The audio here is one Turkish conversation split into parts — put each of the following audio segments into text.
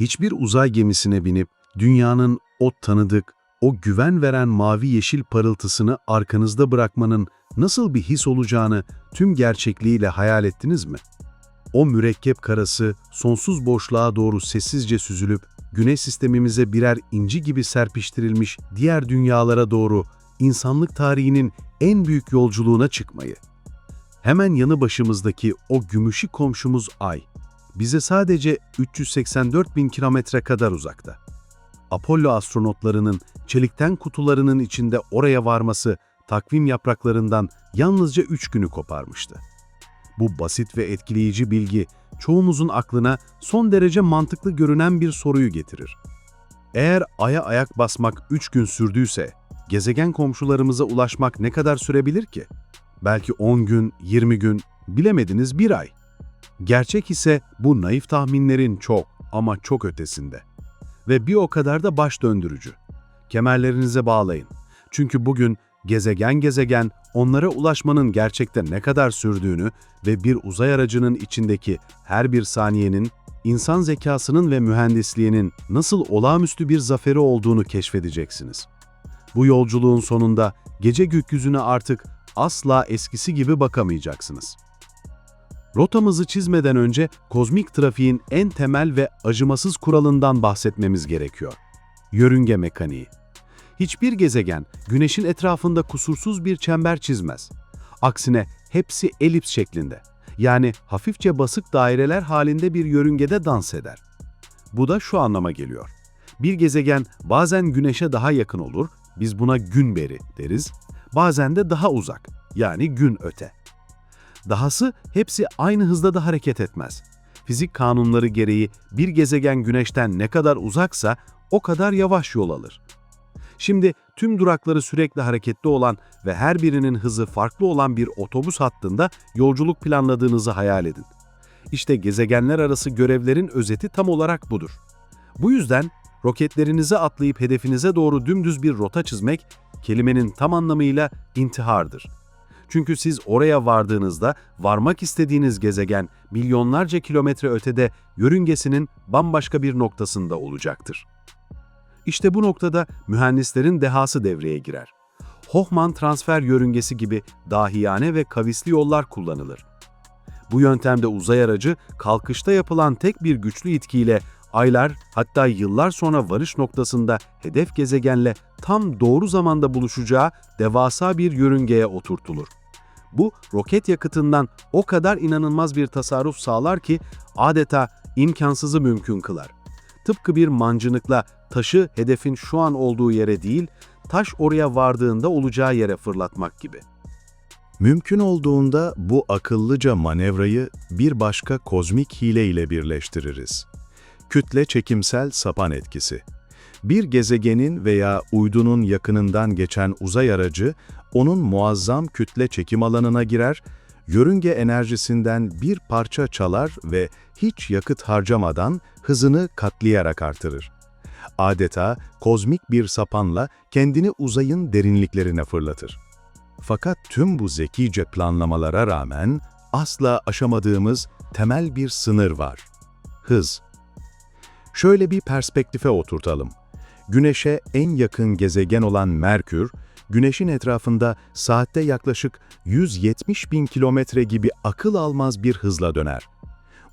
hiçbir uzay gemisine binip dünyanın o tanıdık, o güven veren mavi yeşil parıltısını arkanızda bırakmanın nasıl bir his olacağını tüm gerçekliğiyle hayal ettiniz mi? O mürekkep karası sonsuz boşluğa doğru sessizce süzülüp güneş sistemimize birer inci gibi serpiştirilmiş diğer dünyalara doğru insanlık tarihinin en büyük yolculuğuna çıkmayı. Hemen yanı başımızdaki o gümüşü komşumuz Ay, bize sadece 384 bin kilometre kadar uzakta. Apollo astronotlarının çelikten kutularının içinde oraya varması takvim yapraklarından yalnızca 3 günü koparmıştı. Bu basit ve etkileyici bilgi çoğumuzun aklına son derece mantıklı görünen bir soruyu getirir. Eğer Ay'a ayak basmak 3 gün sürdüyse, gezegen komşularımıza ulaşmak ne kadar sürebilir ki? Belki 10 gün, 20 gün, bilemediniz bir ay. Gerçek ise bu naif tahminlerin çok ama çok ötesinde. Ve bir o kadar da baş döndürücü. Kemerlerinize bağlayın. Çünkü bugün gezegen gezegen onlara ulaşmanın gerçekten ne kadar sürdüğünü ve bir uzay aracının içindeki her bir saniyenin insan zekasının ve mühendisliğinin nasıl olağanüstü bir zaferi olduğunu keşfedeceksiniz. Bu yolculuğun sonunda gece gökyüzüne artık asla eskisi gibi bakamayacaksınız. Rotamızı çizmeden önce kozmik trafiğin en temel ve acımasız kuralından bahsetmemiz gerekiyor. Yörünge mekaniği. Hiçbir gezegen güneşin etrafında kusursuz bir çember çizmez. Aksine hepsi elips şeklinde. Yani hafifçe basık daireler halinde bir yörüngede dans eder. Bu da şu anlama geliyor. Bir gezegen bazen güneşe daha yakın olur, biz buna gün beri deriz. Bazen de daha uzak, yani gün öte. Dahası hepsi aynı hızda da hareket etmez. Fizik kanunları gereği bir gezegen güneşten ne kadar uzaksa o kadar yavaş yol alır. Şimdi tüm durakları sürekli hareketli olan ve her birinin hızı farklı olan bir otobüs hattında yolculuk planladığınızı hayal edin. İşte gezegenler arası görevlerin özeti tam olarak budur. Bu yüzden roketlerinize atlayıp hedefinize doğru dümdüz bir rota çizmek kelimenin tam anlamıyla intihardır. Çünkü siz oraya vardığınızda varmak istediğiniz gezegen milyonlarca kilometre ötede yörüngesinin bambaşka bir noktasında olacaktır. İşte bu noktada mühendislerin dehası devreye girer. Hohmann transfer yörüngesi gibi dahiyane ve kavisli yollar kullanılır. Bu yöntemde uzay aracı kalkışta yapılan tek bir güçlü itkiyle aylar hatta yıllar sonra varış noktasında hedef gezegenle tam doğru zamanda buluşacağı devasa bir yörüngeye oturtulur. Bu roket yakıtından o kadar inanılmaz bir tasarruf sağlar ki adeta imkansızı mümkün kılar. Tıpkı bir mancınıkla taşı hedefin şu an olduğu yere değil, taş oraya vardığında olacağı yere fırlatmak gibi. Mümkün olduğunda bu akıllıca manevrayı bir başka kozmik hile ile birleştiririz. Kütle çekimsel sapan etkisi. Bir gezegenin veya uydunun yakınından geçen uzay aracı, onun muazzam kütle çekim alanına girer, yörünge enerjisinden bir parça çalar ve hiç yakıt harcamadan hızını katlayarak artırır. Adeta kozmik bir sapanla kendini uzayın derinliklerine fırlatır. Fakat tüm bu zekice planlamalara rağmen asla aşamadığımız temel bir sınır var. Hız. Şöyle bir perspektife oturtalım. Güneş'e en yakın gezegen olan Merkür, Güneş'in etrafında saatte yaklaşık 170 bin kilometre gibi akıl almaz bir hızla döner.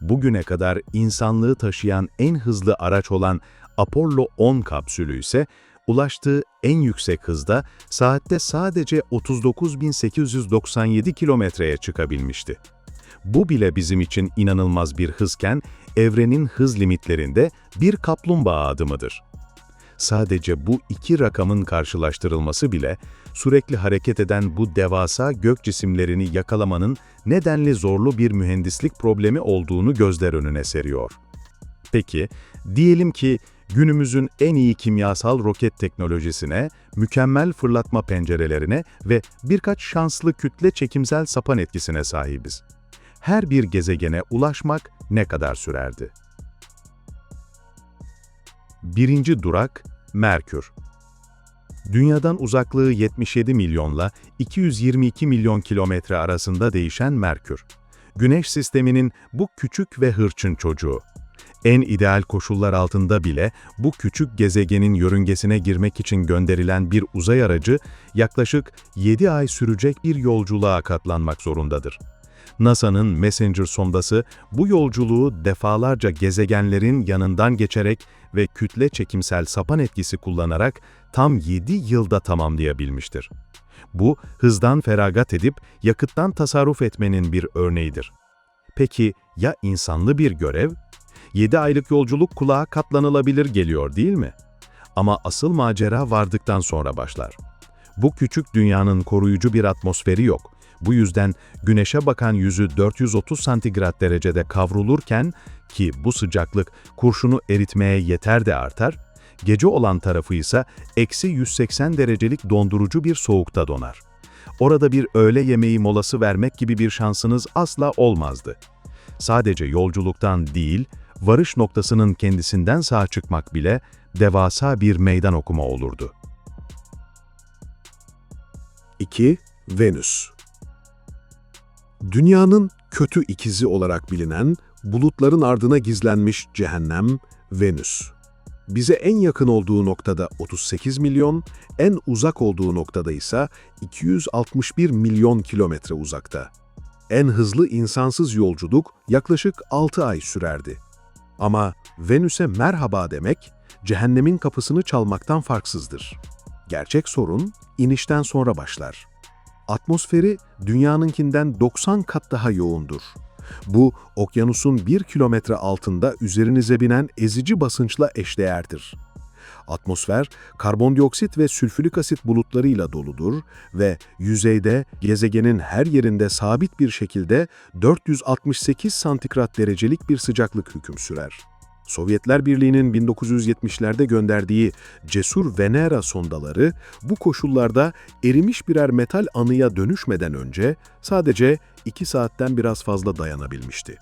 Bugüne kadar insanlığı taşıyan en hızlı araç olan Apollo 10 kapsülü ise ulaştığı en yüksek hızda saatte sadece 39.897 kilometreye çıkabilmişti. Bu bile bizim için inanılmaz bir hızken, evrenin hız limitlerinde bir kaplumbağa adımıdır. Sadece bu iki rakamın karşılaştırılması bile, sürekli hareket eden bu devasa gök cisimlerini yakalamanın nedenli zorlu bir mühendislik problemi olduğunu gözler önüne seriyor. Peki, diyelim ki günümüzün en iyi kimyasal roket teknolojisine, mükemmel fırlatma pencerelerine ve birkaç şanslı kütle çekimsel sapan etkisine sahibiz. Her bir gezegene ulaşmak ne kadar sürerdi? Birinci durak Merkür. Dünyadan uzaklığı 77 milyonla 222 milyon kilometre arasında değişen Merkür. Güneş sisteminin bu küçük ve hırçın çocuğu. En ideal koşullar altında bile bu küçük gezegenin yörüngesine girmek için gönderilen bir uzay aracı yaklaşık 7 ay sürecek bir yolculuğa katlanmak zorundadır. NASA'nın Messenger sondası bu yolculuğu defalarca gezegenlerin yanından geçerek ve kütle çekimsel sapan etkisi kullanarak tam 7 yılda tamamlayabilmiştir. Bu, hızdan feragat edip yakıttan tasarruf etmenin bir örneğidir. Peki ya insanlı bir görev? 7 aylık yolculuk kulağa katlanılabilir geliyor değil mi? Ama asıl macera vardıktan sonra başlar. Bu küçük dünyanın koruyucu bir atmosferi yok. Bu yüzden güneşe bakan yüzü 430 santigrat derecede kavrulurken ki bu sıcaklık kurşunu eritmeye yeter de artar, gece olan tarafı ise eksi 180 derecelik dondurucu bir soğukta donar. Orada bir öğle yemeği molası vermek gibi bir şansınız asla olmazdı. Sadece yolculuktan değil, varış noktasının kendisinden sağ çıkmak bile devasa bir meydan okuma olurdu. 2. Venüs Dünyanın kötü ikizi olarak bilinen, bulutların ardına gizlenmiş cehennem, Venüs. Bize en yakın olduğu noktada 38 milyon, en uzak olduğu noktada ise 261 milyon kilometre uzakta. En hızlı insansız yolculuk yaklaşık 6 ay sürerdi. Ama Venüs'e merhaba demek, cehennemin kapısını çalmaktan farksızdır. Gerçek sorun inişten sonra başlar. Atmosferi dünyanınkinden 90 kat daha yoğundur. Bu, okyanusun 1 kilometre altında üzerinize binen ezici basınçla eşdeğerdir. Atmosfer, karbondioksit ve sülfürik asit bulutlarıyla doludur ve yüzeyde gezegenin her yerinde sabit bir şekilde 468 santigrat derecelik bir sıcaklık hüküm sürer. Sovyetler Birliği'nin 1970'lerde gönderdiği cesur Venera sondaları bu koşullarda erimiş birer metal anıya dönüşmeden önce sadece 2 saatten biraz fazla dayanabilmişti.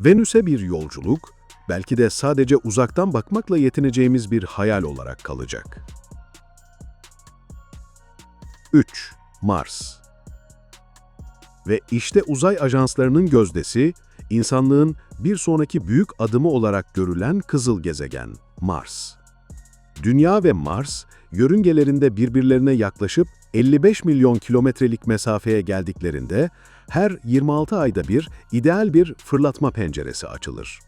Venüs'e bir yolculuk, belki de sadece uzaktan bakmakla yetineceğimiz bir hayal olarak kalacak. 3. Mars Ve işte uzay ajanslarının gözdesi, insanlığın bir sonraki büyük adımı olarak görülen kızıl gezegen, Mars. Dünya ve Mars, yörüngelerinde birbirlerine yaklaşıp 55 milyon kilometrelik mesafeye geldiklerinde her 26 ayda bir ideal bir fırlatma penceresi açılır.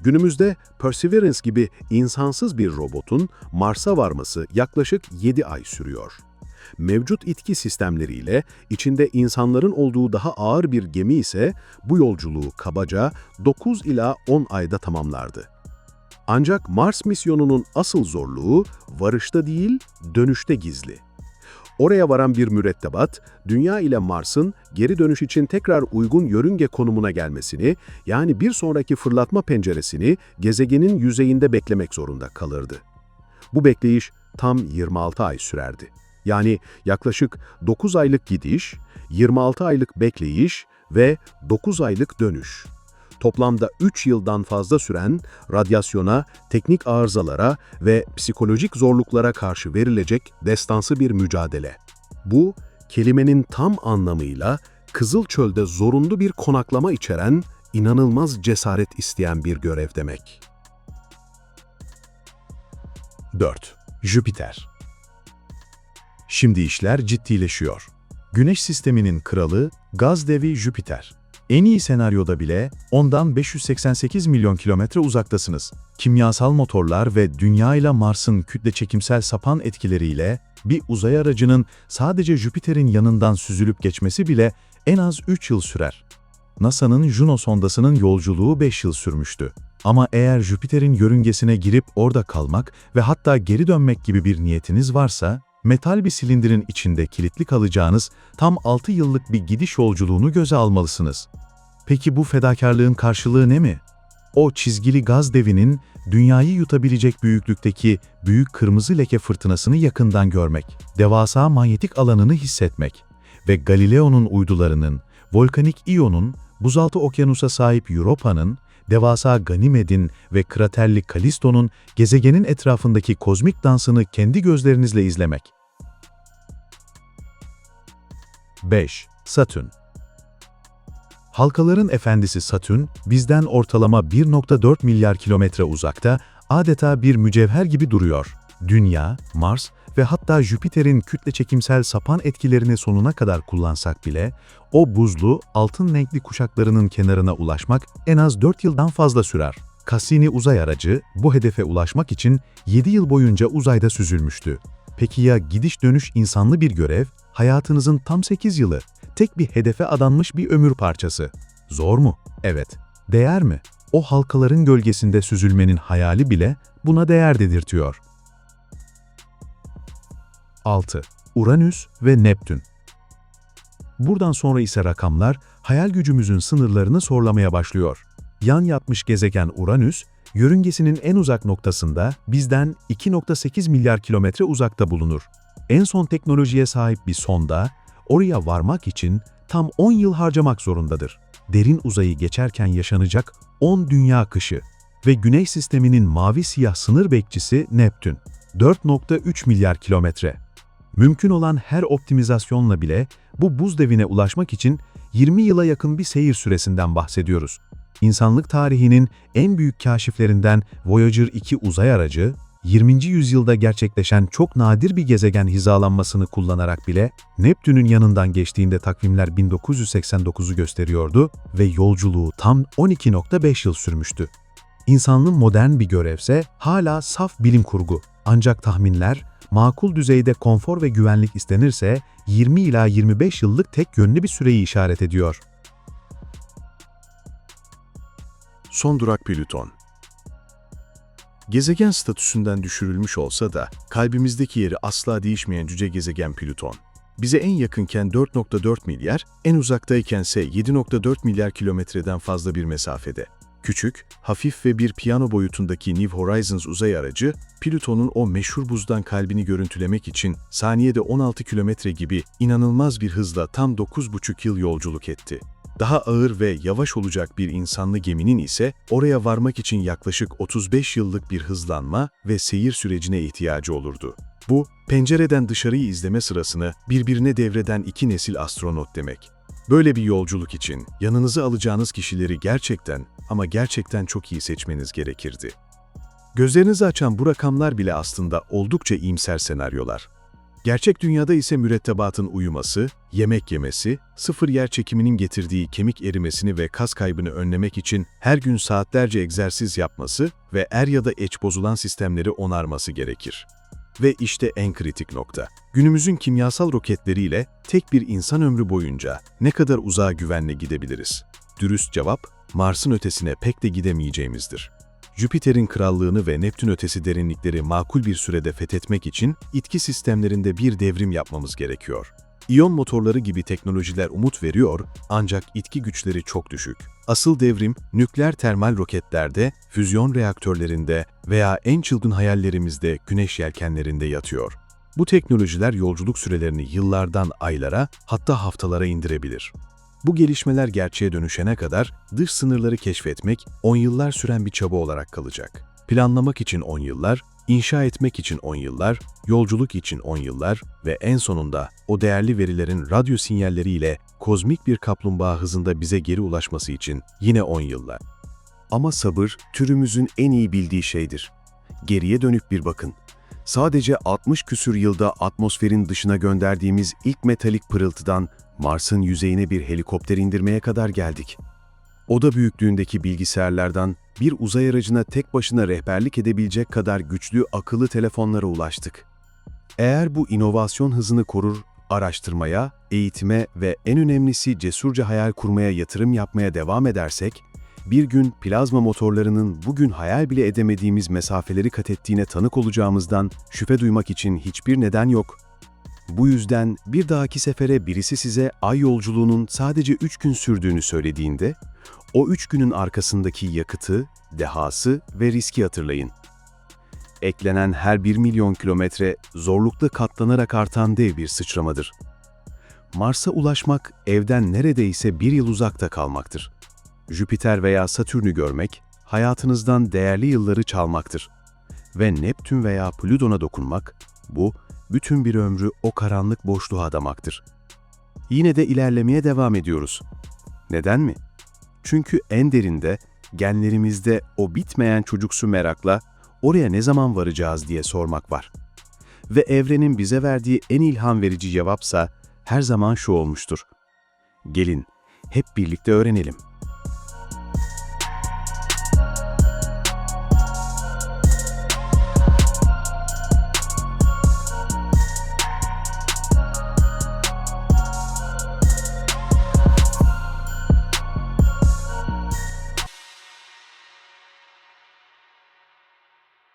Günümüzde Perseverance gibi insansız bir robotun Mars'a varması yaklaşık 7 ay sürüyor. Mevcut itki sistemleriyle içinde insanların olduğu daha ağır bir gemi ise bu yolculuğu kabaca 9 ila 10 ayda tamamlardı. Ancak Mars misyonunun asıl zorluğu varışta değil, dönüşte gizli. Oraya varan bir mürettebat, Dünya ile Mars'ın geri dönüş için tekrar uygun yörünge konumuna gelmesini, yani bir sonraki fırlatma penceresini gezegenin yüzeyinde beklemek zorunda kalırdı. Bu bekleyiş tam 26 ay sürerdi. Yani yaklaşık 9 aylık gidiş, 26 aylık bekleyiş ve 9 aylık dönüş. Toplamda 3 yıldan fazla süren radyasyona, teknik arızalara ve psikolojik zorluklara karşı verilecek destansı bir mücadele. Bu, kelimenin tam anlamıyla Kızıl Çöl'de zorunlu bir konaklama içeren, inanılmaz cesaret isteyen bir görev demek. 4. Jüpiter Şimdi işler ciddileşiyor. Güneş sisteminin kralı gaz devi Jüpiter. En iyi senaryoda bile ondan 588 milyon kilometre uzaktasınız. Kimyasal motorlar ve Dünya ile Mars'ın kütle çekimsel sapan etkileriyle bir uzay aracının sadece Jüpiter'in yanından süzülüp geçmesi bile en az 3 yıl sürer. NASA'nın Juno sondasının yolculuğu 5 yıl sürmüştü. Ama eğer Jüpiter'in yörüngesine girip orada kalmak ve hatta geri dönmek gibi bir niyetiniz varsa, metal bir silindirin içinde kilitli kalacağınız tam 6 yıllık bir gidiş yolculuğunu göze almalısınız. Peki bu fedakarlığın karşılığı ne mi? O çizgili gaz devinin dünyayı yutabilecek büyüklükteki büyük kırmızı leke fırtınasını yakından görmek, devasa manyetik alanını hissetmek ve Galileo'nun uydularının, volkanik İyon'un, buzaltı okyanusa sahip Europa'nın, devasa Ganimed'in ve kraterli Kalisto'nun gezegenin etrafındaki kozmik dansını kendi gözlerinizle izlemek. 5. Satürn Halkaların efendisi Satürn, bizden ortalama 1.4 milyar kilometre uzakta, adeta bir mücevher gibi duruyor. Dünya, Mars ve hatta Jüpiter'in kütle çekimsel sapan etkilerini sonuna kadar kullansak bile, o buzlu, altın renkli kuşaklarının kenarına ulaşmak en az 4 yıldan fazla sürer. Cassini uzay aracı bu hedefe ulaşmak için 7 yıl boyunca uzayda süzülmüştü. Peki ya gidiş dönüş insanlı bir görev, hayatınızın tam 8 yılı, tek bir hedefe adanmış bir ömür parçası. Zor mu? Evet. Değer mi? O halkaların gölgesinde süzülmenin hayali bile buna değer dedirtiyor. 6. Uranüs ve Neptün Buradan sonra ise rakamlar hayal gücümüzün sınırlarını zorlamaya başlıyor. Yan yatmış gezegen Uranüs, yörüngesinin en uzak noktasında bizden 2.8 milyar kilometre uzakta bulunur. En son teknolojiye sahip bir sonda, oraya varmak için tam 10 yıl harcamak zorundadır. Derin uzayı geçerken yaşanacak 10 dünya kışı ve Güneş sisteminin mavi siyah sınır bekçisi Neptün. 4.3 milyar kilometre. Mümkün olan her optimizasyonla bile bu buz devine ulaşmak için 20 yıla yakın bir seyir süresinden bahsediyoruz. İnsanlık tarihinin en büyük kaşiflerinden Voyager 2 uzay aracı, 20. yüzyılda gerçekleşen çok nadir bir gezegen hizalanmasını kullanarak bile Neptün'ün yanından geçtiğinde takvimler 1989'u gösteriyordu ve yolculuğu tam 12.5 yıl sürmüştü. İnsanlığın modern bir görevse hala saf bilim kurgu. Ancak tahminler makul düzeyde konfor ve güvenlik istenirse 20 ila 25 yıllık tek yönlü bir süreyi işaret ediyor. Son durak Plüton. Gezegen statüsünden düşürülmüş olsa da kalbimizdeki yeri asla değişmeyen cüce gezegen Plüton. Bize en yakınken 4.4 milyar, en uzaktaykense 7.4 milyar kilometreden fazla bir mesafede. Küçük, hafif ve bir piyano boyutundaki New Horizons uzay aracı, Plüton'un o meşhur buzdan kalbini görüntülemek için saniyede 16 kilometre gibi inanılmaz bir hızla tam 9,5 yıl yolculuk etti. Daha ağır ve yavaş olacak bir insanlı geminin ise oraya varmak için yaklaşık 35 yıllık bir hızlanma ve seyir sürecine ihtiyacı olurdu. Bu, pencereden dışarıyı izleme sırasını birbirine devreden iki nesil astronot demek. Böyle bir yolculuk için yanınıza alacağınız kişileri gerçekten ama gerçekten çok iyi seçmeniz gerekirdi. Gözlerinizi açan bu rakamlar bile aslında oldukça iyimser senaryolar. Gerçek dünyada ise mürettebatın uyuması, yemek yemesi, sıfır yer çekiminin getirdiği kemik erimesini ve kas kaybını önlemek için her gün saatlerce egzersiz yapması ve er ya da eç bozulan sistemleri onarması gerekir. Ve işte en kritik nokta. Günümüzün kimyasal roketleriyle tek bir insan ömrü boyunca ne kadar uzağa güvenle gidebiliriz? Dürüst cevap, Mars'ın ötesine pek de gidemeyeceğimizdir. Jüpiter'in krallığını ve Neptün ötesi derinlikleri makul bir sürede fethetmek için itki sistemlerinde bir devrim yapmamız gerekiyor. İyon motorları gibi teknolojiler umut veriyor ancak itki güçleri çok düşük. Asıl devrim nükleer termal roketlerde, füzyon reaktörlerinde veya en çılgın hayallerimizde güneş yelkenlerinde yatıyor. Bu teknolojiler yolculuk sürelerini yıllardan aylara hatta haftalara indirebilir. Bu gelişmeler gerçeğe dönüşene kadar dış sınırları keşfetmek 10 yıllar süren bir çaba olarak kalacak. Planlamak için 10 yıllar, inşa etmek için 10 yıllar, yolculuk için 10 yıllar ve en sonunda o değerli verilerin radyo sinyalleriyle kozmik bir kaplumbağa hızında bize geri ulaşması için yine 10 yıllar. Ama sabır türümüzün en iyi bildiği şeydir. Geriye dönüp bir bakın. Sadece 60 küsür yılda atmosferin dışına gönderdiğimiz ilk metalik pırıltıdan Mars'ın yüzeyine bir helikopter indirmeye kadar geldik. Oda büyüklüğündeki bilgisayarlardan bir uzay aracına tek başına rehberlik edebilecek kadar güçlü akıllı telefonlara ulaştık. Eğer bu inovasyon hızını korur, araştırmaya, eğitime ve en önemlisi cesurca hayal kurmaya yatırım yapmaya devam edersek, bir gün plazma motorlarının bugün hayal bile edemediğimiz mesafeleri kat ettiğine tanık olacağımızdan şüphe duymak için hiçbir neden yok. Bu yüzden bir dahaki sefere birisi size ay yolculuğunun sadece 3 gün sürdüğünü söylediğinde, o 3 günün arkasındaki yakıtı, dehası ve riski hatırlayın. Eklenen her 1 milyon kilometre zorlukla katlanarak artan dev bir sıçramadır. Mars'a ulaşmak evden neredeyse bir yıl uzakta kalmaktır. Jüpiter veya Satürn'ü görmek, hayatınızdan değerli yılları çalmaktır. Ve Neptün veya Plüton'a dokunmak, bu, bütün bir ömrü o karanlık boşluğa adamaktır. Yine de ilerlemeye devam ediyoruz. Neden mi? Çünkü en derinde, genlerimizde o bitmeyen çocuksu merakla oraya ne zaman varacağız diye sormak var. Ve evrenin bize verdiği en ilham verici cevapsa her zaman şu olmuştur. Gelin, hep birlikte öğrenelim.